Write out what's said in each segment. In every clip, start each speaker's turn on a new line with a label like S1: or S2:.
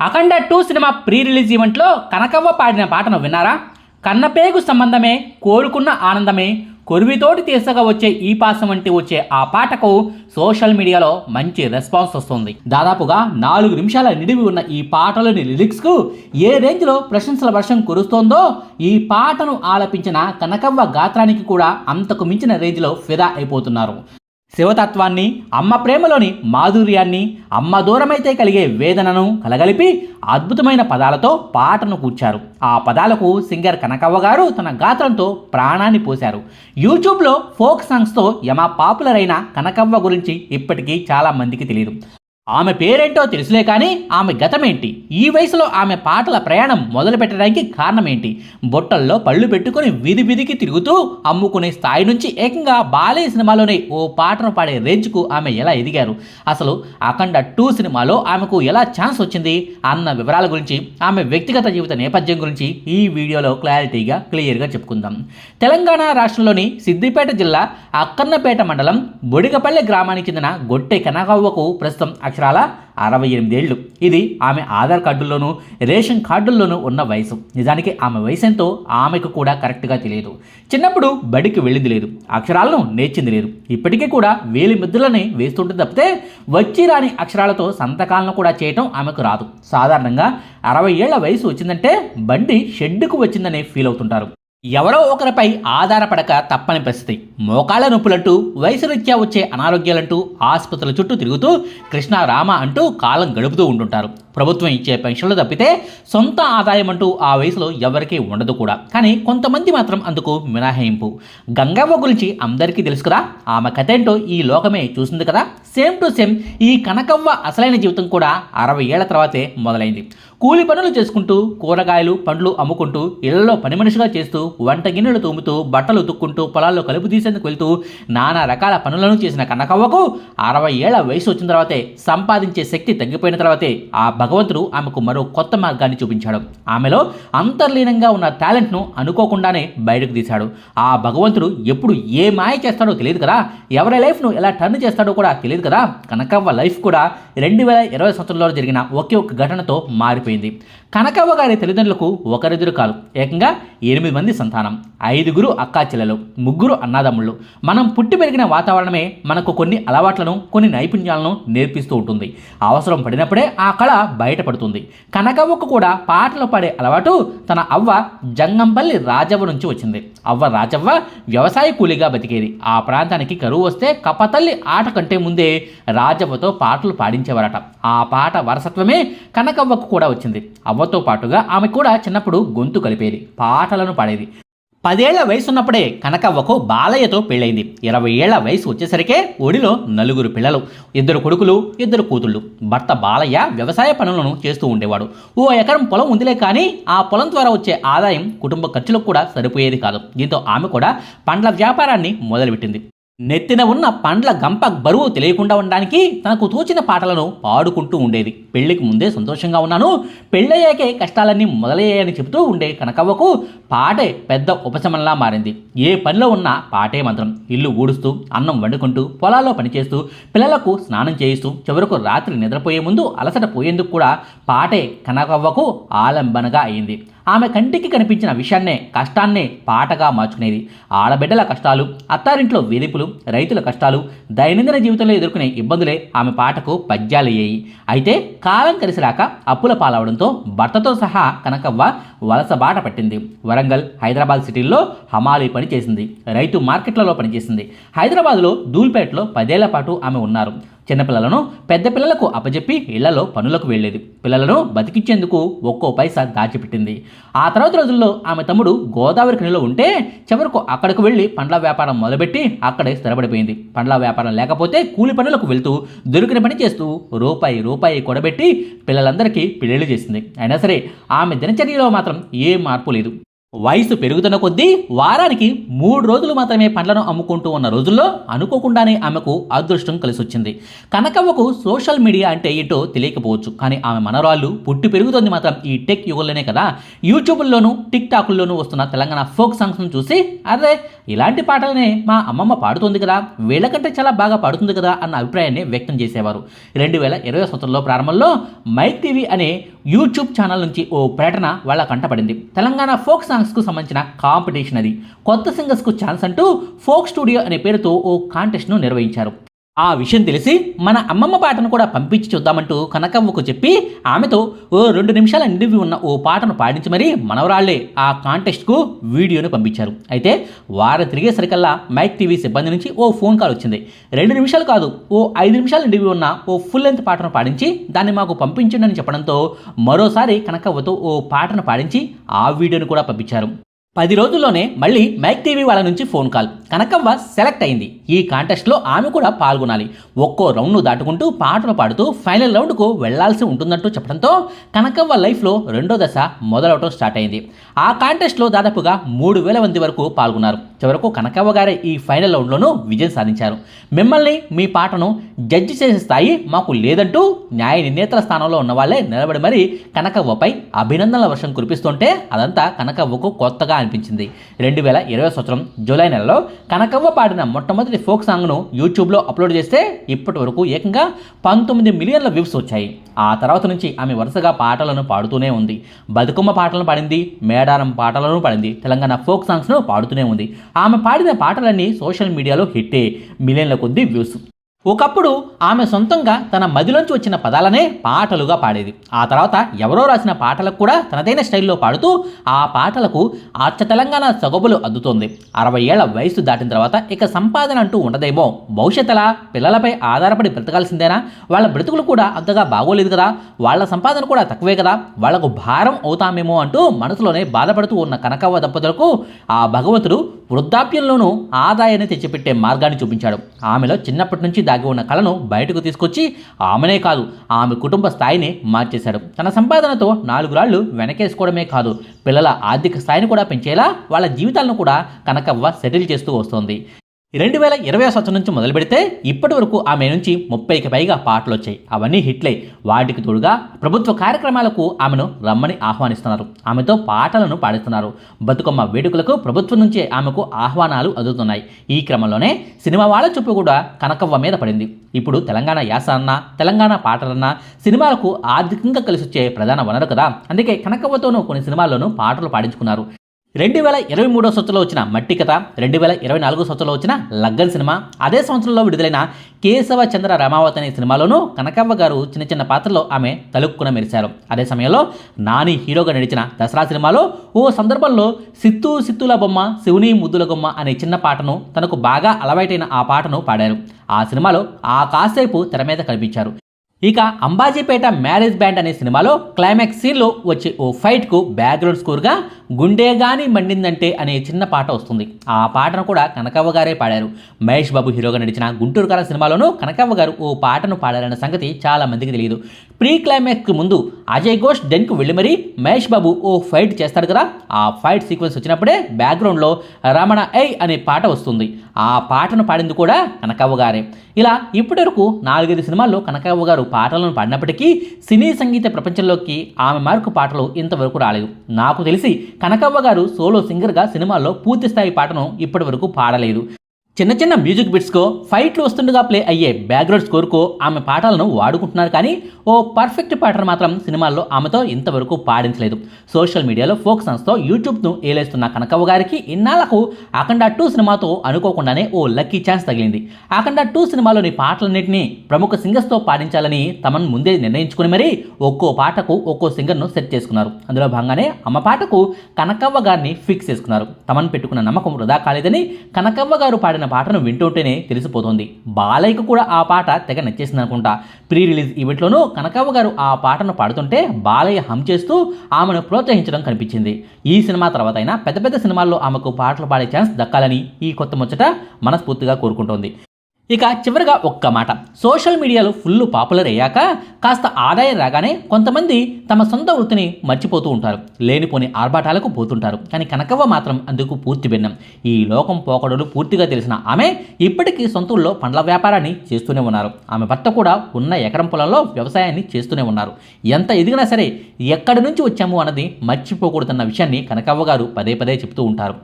S1: Akhanda two cinema pre release ఈవెంట్లో కనకవ్వ పాడిన పాటను విన్నారా? కన్నపేగు సంబంధమే కోలుకున్న ఆనందమే కొరివితోటి తీసగా వచ్చే ఈ పాసం వంటి వచ్చే ఆ పాటకు సోషల్ మీడియాలో మంచి రెస్పాన్స్ వస్తుంది. దాదాపుగా నాలుగు నిమిషాల నిడివి ఉన్న ఈ పాటలోని లిరిక్స్కు ఏ రేంజ్లో ప్రశంసల వర్షం కురుస్తోందో ఈ పాటను ఆలపించిన కనకవ్వ గాత్రానికి కూడా అంతకు మించిన రేంజ్లో ఫిదా అయిపోతున్నారు. శివతత్వాన్ని అమ్మ ప్రేమలోని మాధుర్యాన్ని అమ్మ దూరమైతే కలిగే వేదనను కలగలిపి అద్భుతమైన పదాలతో పాటను కూర్చారు. ఆ పదాలకు సింగర్ కనకవ్వ గారు తన గాత్రంతో ప్రాణాన్ని పోశారు. యూట్యూబ్లో ఫోక్ సాంగ్స్తో యమ పాపులర్ అయిన కనకవ్వ గురించి ఇప్పటికీ చాలా మందికి తెలియదు ఆమె పేరేంటో తెలుసులే కానీ ఆమె గతమేంటి? ఈ వయసులో ఆమె పాటల ప్రయాణం మొదలు పెట్టడానికి కారణం ఏంటి బొట్టల్లో పళ్ళు పెట్టుకుని విధి విధికి తిరుగుతూ అమ్ముకునే స్థాయి నుంచి ఏకంగా బాలే సినిమాలోనే ఓ పాటను పాడే రేంజ్కు ఆమె ఎలా ఎదిగారు? అసలు అఖండ టూ సినిమాలో ఆమెకు ఎలా ఛాన్స్ వచ్చింది? అన్న వివరాల గురించి ఆమె వ్యక్తిగత జీవిత నేపథ్యం గురించి ఈ వీడియోలో క్లారిటీగా క్లియర్గా చెప్పుకుందాం. తెలంగాణ రాష్ట్రంలోని సిద్దిపేట జిల్లా అక్కన్నపేట మండలం బొడిగపల్లె గ్రామానికి చెందిన గొట్టె కనకవ్వకు ప్రస్తుతం అక్షరాల అరవై ఎనిమిదేళ్ళు. ఇది ఆమె ఆధార్ కార్డుల్లోనూ రేషన్ కార్డుల్లోనూ ఉన్న వయసు. నిజానికి ఆమె వయసు ఎంతో ఆమెకు కూడా కరెక్ట్గా తెలియదు. చిన్నప్పుడు బడికి వెళ్ళింది లేదు. అక్షరాలను నేర్చింది లేదు. ఇప్పటికీ కూడా వేలి ముద్రలని వేస్తుంటుంది తప్పితే వచ్చి రాని అక్షరాలతో సంతకాలను కూడా చేయటం ఆమెకు రాదు. సాధారణంగా అరవై ఏళ్ళ వయసు వచ్చిందంటే బండి షెడ్డుకు వచ్చిందనే ఫీల్ అవుతుంటారు ఎవరో ఒకరిపై ఆధారపడక తప్పని పరిస్థితి. మోకాళ్ళ నొప్పులంటూ వయసురీత్యా వచ్చే అనారోగ్యాలంటూ ఆసుపత్రుల చుట్టూ తిరుగుతూ కృష్ణ రామ అంటూ కాలం గడుపుతూ ఉంటుంటారు. ప్రభుత్వం ఇచ్చే పెన్షన్లు తప్పితే సొంత ఆదాయం అంటూ ఆ వయసులో ఎవరికీ ఉండదు కూడా. కానీ కొంతమంది మాత్రం అందుకు మినహాయింపు. గంగవ్వ గురించి అందరికీ తెలుసు కదా? ఆమె కథ ఏంటో ఈ లోకమే చూసింది కదా? సేమ్ టు సేమ్ ఈ కనకవ్వ అసలైన జీవితం కూడా అరవై ఏళ్ళ తర్వాతే మొదలైంది. కూలి పనులు చేసుకుంటూ కూరగాయలు పండ్లు అమ్ముకుంటూ ఇళ్ళలో పని మనిషిగా చేస్తూ వంట గిన్నెలు తోముతూ బట్టలు ఉతుక్కుంటూ పొలాల్లో కలుపు తీసేందుకు వెళ్తూ నానా రకాల పనులను చేసిన కనకవ్వకు అరవై ఏళ్ళ వయసు వచ్చిన తర్వాతే సంపాదించే శక్తి తగ్గిపోయిన తర్వాతే ఆ భగవంతుడు ఆమెకు మరో కొత్త మార్గాన్ని చూపించాడు. ఆమెలో అంతర్లీనంగా ఉన్న టాలెంట్ను అనుకోకుండానే బయటకు తీశాడు. ఆ భగవంతుడు ఎప్పుడు ఏ మాయ చేస్తాడో తెలియదు కదా? ఎవరి లైఫ్ను ఎలా టర్న్ చేస్తాడో కూడా తెలియదు కదా? కనకవ్వ లైఫ్ కూడా రెండు వేల ఇరవై సంవత్సరంలో జరిగిన ఒకే ఒక ఘటనతో మారిపోయింది. కనకవ్వ గారి తల్లిదండ్రులకు ఒకరిద్దరు కాదు ఏకంగా ఎనిమిది మంది సంతానం ఐదుగురు అక్కా చెల్లెలు ముగ్గురు అన్నాదమ్ముళ్ళు. మనం పుట్టి పెరిగిన వాతావరణమే మనకు కొన్ని అలవాట్లను కొన్ని నైపుణ్యాలను నేర్పిస్తూ ఉంటుంది. అవసరం పడినప్పుడే ఆ కళ బయటపడుతుంది. కనకవ్వకు కూడా పాటలు పాడే అలవాటు తన అవ్వ జంగంపల్లి రాజవ్వ నుంచి వచ్చింది. అవ్వ రాజవ్వ వ్యవసాయ కూలీగా బతికేది. ఆ ప్రాంతానికి కరువు వస్తే కపతల్లి ఆట కంటే ముందే రాజవ్వతో పాటలు పాడించేవారట. ఆ పాట వారసత్వమే కనకవ్వకు కూడా వచ్చింది. అవ్వతో పాటుగా ఆమె కూడా చిన్నప్పుడు గొంతు కలిపేది. పాటలను పాడేది. పదేళ్ళ వయసు ఉన్నప్పుడే కనకవ్వకు బాలయ్యతో పెళ్ళైంది ఇరవై ఏళ్ళ వయసు వచ్చేసరికే ఒడిలో నలుగురు పిల్లలు ఇద్దరు కొడుకులు ఇద్దరు కూతుళ్ళు. భర్త బాలయ్య వ్యవసాయ పనులను చేస్తూ ఉండేవాడు. ఓ ఎకరం పొలం ఉందిలే కానీ ఆ పొలం ద్వారా వచ్చే ఆదాయం కుటుంబ ఖర్చులకు కూడా సరిపోయేది కాదు. దీంతో ఆమె కూడా పండ్ల వ్యాపారాన్ని మొదలుపెట్టింది. నెత్తిన ఉన్న పండ్ల గంప బరువు తెలియకుండా ఉండడానికి తనకు తోచిన పాటలను పాడుకుంటూ ఉండేది. పెళ్ళికి ముందే సంతోషంగా ఉన్నాను. పెళ్ళయ్యాకే కష్టాలన్నీ మొదలయ్యాయని చెబుతూ ఉండే కనకవ్వకు పాటే పెద్ద ఉపశమనలా మారింది. ఏ పనిలో ఉన్నా పాటే మంత్రం. ఇల్లు ఊడుస్తూ అన్నం వండుకుంటూ పొలాల్లో పనిచేస్తూ పిల్లలకు స్నానం చేయిస్తూ చివరకు రాత్రి నిద్రపోయే ముందు అలసట పోయేందుకు కూడా పాటే కనకవ్వకు ఆలంబనగా అయింది. ఆమె కంటికి కనిపించిన విషయాన్నే కష్టాన్నే పాటగా మార్చుకునేది. ఆడబిడ్డల కష్టాలు అత్తారింట్లో వేధింపులు రైతుల కష్టాలు దైనందిన జీవితంలో ఎదుర్కొనే ఇబ్బందులే ఆమె పాటకు పద్యాలయ్యాయి. అయితే కాలం కలిసిరాక అప్పుల పాలవడంతో భర్తతో సహా కనకవ్వ వలస బాట పట్టింది. వరంగల్ హైదరాబాద్ సిటీల్లో హమాలీ పని చేసింది రైతు మార్కెట్లలో పనిచేసింది. హైదరాబాద్లో దూల్పేటలో పదేళ్ళ పాటు ఆమె ఉన్నారు. చిన్నపిల్లలను పెద్ద పిల్లలకు అప్పజెప్పి ఇళ్ళలో పనులకు వెళ్ళేది. పిల్లలను బతికించేందుకు ఒక్కో పైసా దాచిపెట్టింది. ఆ తర్వాత రోజుల్లో ఆమె తమ్ముడు గోదావరి ఖనిలో ఉంటే చివరకు అక్కడికి వెళ్ళి పండ్ల వ్యాపారం మొదలుపెట్టి అక్కడే స్థిరపడిపోయింది. పండ్ల వ్యాపారం లేకపోతే కూలి పనులకు వెళ్తూ దొరికిన పని చేస్తూ రూపాయి రూపాయి కూడబెట్టి పిల్లలందరికీ పెళ్ళిళ్ళు చేసింది. అయినా సరే ఆమె దినచర్యలో మాత్రం ఏ మార్పు లేదు. వయసు పెరుగుతున్న కొద్దీ వారానికి మూడు రోజులు మాత్రమే పండ్లను అమ్ముకుంటూ ఉన్న రోజుల్లో అనుకోకుండానే ఆమెకు అదృష్టం కలిసి వచ్చింది కనకవ్వకు సోషల్ మీడియా అంటే ఏంటో తెలియకపోవచ్చు. కానీ ఆమె మనరాళ్ళు పుట్టి పెరుగుతుంది మాత్రం ఈ టెక్ యుగంలోనే కదా. యూట్యూబ్లోనూ టిక్ టాక్ల్లోనూ వస్తున్న తెలంగాణ ఫోక్ సాంగ్స్ను చూసి అరే ఇలాంటి పాటలనే మా అమ్మమ్మ పాడుతుంది కదా. వీళ్ళకంటే చాలా బాగా పాడుతుంది కదా అన్న అభిప్రాయాన్ని వ్యక్తం చేసేవారు. రెండు వేల ఇరవై సంవత్సరంలో ప్రారంభంలో మైక్ టీవీ అనే యూట్యూబ్ ఛానల్ నుంచి ఓ ప్రకటన వాళ్ళ కంటపడింది తెలంగాణ ఫోక్ సాంగ్స్ సింగర్స్కు సంబంధించిన కాంపిటీషన్ అది. కొత్త సింగర్స్కు ఛాన్స్ అంటూ ఫోక్ స్టూడియో అనే పేరుతో ఓ కాంటెస్ట్ను నిర్వహించారు. ఆ విషయం తెలిసి మన అమ్మమ్మ పాటను కూడా పంపించి చూద్దామంటూ కనకవ్వకు చెప్పి ఆమెతో ఓ రెండు నిమిషాల నిడివి ఉన్న ఓ పాటను పాడించి మరీ మనవరాళ్ళే ఆ కాంటెస్ట్కు వీడియోను పంపించారు. అయితే వారం తిరిగేసరికల్లా మైక్ టీవీ సిబ్బంది నుంచి ఓ ఫోన్ కాల్ వచ్చింది. రెండు నిమిషాలు కాదు ఓ ఐదు నిమిషాల నిడివి ఉన్న ఓ ఫుల్ లెంత్ పాటను పాడించి దాన్ని మాకు పంపించండి అని చెప్పడంతో మరోసారి కనకవ్వతో ఓ పాటను పాడించి ఆ వీడియోను కూడా పంపించారు. పది రోజుల్లోనే మళ్ళీ మైక్ టీవీ వాళ్ళ నుంచి ఫోన్ కాల్. కనకవ్వ సెలెక్ట్ అయింది. ఈ కాంటెస్ట్లో ఆమె కూడా పాల్గొనాలి. ఒక్కో రౌండ్ను దాటుకుంటూ పాటలు పాడుతూ ఫైనల్ రౌండ్కు వెళ్ళాల్సి ఉంటుందంటూ చెప్పడంతో కనకవ్వ లైఫ్లో రెండో దశ మొదలవటం స్టార్ట్ అయింది. ఆ కాంటెస్ట్లో దాదాపుగా మూడు వేల మంది వరకు పాల్గొన్నారు. చివరకు కనకవ్వ గారే ఈ ఫైనల్ రౌండ్లోనూ విజయం సాధించారు. మిమ్మల్ని మీ పాటను జడ్జి చేసే స్థాయి మాకు లేదంటూ న్యాయ నిర్ణేతల స్థానంలో ఉన్న వాళ్ళే నిలబడి మరీ కనకవ్వపై అభినందనల వర్షం కురిపిస్తుంటే అదంతా కనకవ్వకు కొత్తగా అనిపించింది. రెండు వేల ఇరవై సంవత్సరం జూలై నెలలో కనకవ్వ పాడిన మొట్టమొదటి ఫోక్ సాంగ్ను యూట్యూబ్లో అప్లోడ్ చేస్తే ఇప్పటి వరకు ఏకంగా పంతొమ్మిది మిలియన్ల వ్యూస్ వచ్చాయి. ఆ తర్వాత నుంచి ఆమె వరుసగా పాటలను పాడుతూనే ఉంది. బతుకమ్మ పాటలను పాడింది మేడారం పాటలను పాడింది తెలంగాణ ఫోక్ సాంగ్స్ను పాడుతూనే ఉంది. ఆమె పాడిన పాటలన్నీ సోషల్ మీడియాలో హిట్టే మిలియన్ల కొద్దీ వ్యూస్. ఒకప్పుడు ఆమె సొంతంగా తన మదిలోంచి వచ్చిన పదాలనే పాటలుగా పాడేది. ఆ తర్వాత ఎవరో రాసిన పాటలకు కూడా తనదైన స్టైల్లో పాడుతూ ఆ పాటలకు అచ్చ తెలంగాణ సొగబులు అద్దుతోంది. అరవై ఏళ్ళ వయసు దాటిన తర్వాత ఇక సంపాదన అంటూ ఉండదేమో. భవిష్యత్తులా పిల్లలపై ఆధారపడి బ్రతకాల్సిందేనా? వాళ్ళ బ్రతుకులు కూడా అంతగా బాగోలేదు కదా? వాళ్ళ సంపాదన కూడా తక్కువే కదా? వాళ్ళకు భారం అవుతామేమో అంటూ మనసులోనే బాధపడుతూ ఉన్న కనకవ్వ దంపతులకు ఆ భగవంతుడు వృద్ధాప్యంలోనూ ఆదాయాన్ని తెచ్చిపెట్టే మార్గాన్ని చూపించాడు. ఆమెలో చిన్నప్పటి నుంచి దాగి ఉన్న కళను బయటకు తీసుకొచ్చి ఆమెనే కాదు ఆమె కుటుంబ స్థాయిని మార్చేశాడు. తన సంపాదనతో నాలుగు రాళ్ళు వెనకేసుకోవడమే కాదు పిల్లల ఆర్థిక స్థాయిని కూడా పెంచేలా వాళ్ళ జీవితాలను కూడా కనకవ్వ సెటిల్ చేస్తూ వస్తోంది. రెండు వేల ఇరవై సంవత్సరం నుంచి మొదలు పెడితే ఇప్పటి వరకు ఆమె నుంచి ముప్పైకి పైగా పాటలు వచ్చాయి. అవన్నీ హిట్లే. వాటికి తోడుగా ప్రభుత్వ కార్యక్రమాలకు ఆమెను రమ్మని ఆహ్వానిస్తున్నారు. ఆమెతో పాటలను పాడిస్తున్నారు. బతుకమ్మ వేడుకలకు ప్రభుత్వం నుంచే ఆమెకు ఆహ్వానాలు అందుతున్నాయి. ఈ క్రమంలోనే సినిమా వాళ్ళ చూపు కూడా కనకవ్వ మీద పడింది. ఇప్పుడు తెలంగాణ యాస అన్న తెలంగాణ పాటలన్నా సినిమాలకు ఆర్థికంగా కలిసి వచ్చే ప్రధాన వనరు కదా. అందుకే కనకవ్వతోనూ కొన్ని సినిమాల్లోనూ పాటలు పాడించుకున్నారు. రెండు వేల ఇరవై మూడో సంవత్సరంలో వచ్చిన మట్టి కథ రెండు వేల ఇరవై నాలుగో సంవత్సరంలో వచ్చిన లగ్గన్ సినిమా అదే సంవత్సరంలో విడుదలైన కేశవ చంద్ర రమావతి అనే సినిమాలోనూ కనకవ్వ గారు చిన్న చిన్న పాత్రలో ఆమె తలుక్కున మెరిశారు. అదే సమయంలో నాని హీరోగా నడిచిన దసరా సినిమాలో ఓ సందర్భంలో సిత్తు సిత్తుల బొమ్మ శివుని ముద్దుల బొమ్మ అనే చిన్న పాటను తనకు బాగా అలవాటైన ఆ పాటను పాడారు. ఆ సినిమాలో ఆ కాసేపు తెర మీద కనిపించారు. ఇక అంబాజీపేట మ్యారేజ్ బ్యాండ్ అనే సినిమాలో క్లైమాక్స్ సీన్లో వచ్చే ఓ ఫైట్కు బ్యాక్గ్రౌండ్ స్కోర్గా గుండె గాని మండిందంటే అనే చిన్న పాట వస్తుంది. ఆ పాటను కూడా కనకవ్వ గారే పాడారు. మహేష్ బాబు హీరోగా నడిచిన గుంటూరు కళ సినిమాలోనూ కనకవ్వ గారు ఓ పాటను పాడారన్న సంగతి చాలా మందికి తెలియదు. ప్రీ క్లైమాక్స్కి ముందు అజయ్ ఘోష్ డెన్కు వెళ్ళి మరీ మహేష్ బాబు ఓ ఫైట్ చేస్తాడు కదా. ఆ ఫైట్ సీక్వెన్స్ వచ్చినప్పుడే బ్యాక్గ్రౌండ్లో రమణ ఐ అనే పాట వస్తుంది. ఆ పాటను పాడింది కూడా కనకవ్వ గారే. ఇలా ఇప్పటివరకు నాలుగైదు సినిమాల్లో కనకవ్వ గారు పాటలను పాడినప్పటికీ సినీ సంగీత ప్రపంచంలోకి ఆమె మార్కు పాటలు ఇంతవరకు రాలేదు. నాకు తెలిసి కనకవ్వ గారు సోలో సింగర్గా సినిమాల్లో పూర్తి స్థాయి పాటను ఇప్పటివరకు పాడలేదు. చిన్న చిన్న మ్యూజిక్ బిట్స్కో ఫైట్లు వస్తుండగా ప్లే అయ్యే బ్యాక్గ్రౌండ్ స్కోర్కో ఆమె పాటలను వాడుకుంటున్నారు కానీ ఓ పర్ఫెక్ట్ పాటను మాత్రం సినిమాల్లో ఆమెతో ఇంతవరకు పాడించలేదు. సోషల్ మీడియాలో ఫోక్ సంస్థతో యూట్యూబ్ను ఏలేస్తున్న కనకవ్వ గారికి ఇన్నాళ్ళకు అఖండ టూ సినిమాతో అనుకోకుండానే ఓ లక్కీ ఛాన్స్ తగిలింది. అఖండ టూ సినిమాలోని పాటలన్నింటినీ ప్రముఖ సింగర్స్తో పాడించాలని తమను ముందే నిర్ణయించుకుని మరీ ఒక్కో పాటకు ఒక్కో సింగర్ను సెట్ చేసుకున్నారు. అందులో భాగంగానే అమ్మ పాటకు కనకవ్వ గారిని ఫిక్స్ చేసుకున్నారు. తమను పెట్టుకున్న నమ్మకం వృధా కాలేదని కనకవ్వ గారు పాడిన పాటను వింటుంటేనే తెలిసిపోతుంది. బాలయ్యకు కూడా ఆ పాట తెగ నచ్చేసింది అనుకుంటా ప్రీ రిలీజ్ ఈవెంట్లోనూ కనకవ్వ గారు ఆ పాటను పాడుతుంటే బాలయ్య హమ్ చేస్తూ ఆమెను ప్రోత్సహించడం కనిపించింది. ఈ సినిమా తర్వాత అయినా పెద్ద పెద్ద సినిమాల్లో ఆమెకు పాటలు పాడే ఛాన్స్ దక్కాలని ఈ కొత్త ముచ్చట మనస్ఫూర్తిగా కోరుకుంటోంది. ఇక చివరిగా ఒక్క మాట. సోషల్ మీడియాలో ఫుల్ పాపులర్ అయ్యాక కాస్త ఆదాయం రాగానే కొంతమంది తమ సొంత వృత్తిని మర్చిపోతూ ఉంటారు. లేనిపోని ఆర్భాటాలకు పోతుంటారు. కానీ కనకవ్వ మాత్రం అందుకు పూర్తి భిన్నం. ఈ లోకం పోకడలు పూర్తిగా తెలిసిన ఆమె ఇప్పటికీ సొంతూరులో పండ్ల వ్యాపారాన్ని చేస్తూనే ఉన్నారు. ఆమె భర్త కూడా ఉన్న ఎకరం పొలంలో వ్యవసాయాన్ని చేస్తూనే ఉన్నారు. ఎంత ఎదిగినా సరే ఎక్కడి నుంచి వచ్చాము అన్నది మర్చిపోకూడదన్న విషయాన్ని కనకవ్వ గారు పదే పదే చెప్తూ ఉంటారు.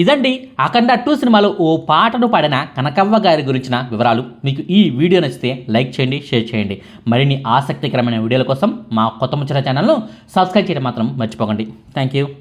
S1: ఇదండి అఖండ టూ సినిమాలో ఓ పాటను పాడిన కనకవ్వ గారి గురించిన వివరాలు. మీకు ఈ వీడియో నచ్చితే లైక్ చేయండి షేర్ చేయండి. మరిన్ని ఆసక్తికరమైన వీడియోల కోసం మా కొత్త ముచ్చట ఛానల్ను సబ్స్క్రైబ్ చేయడం మాత్రం మర్చిపోకండి. Thank you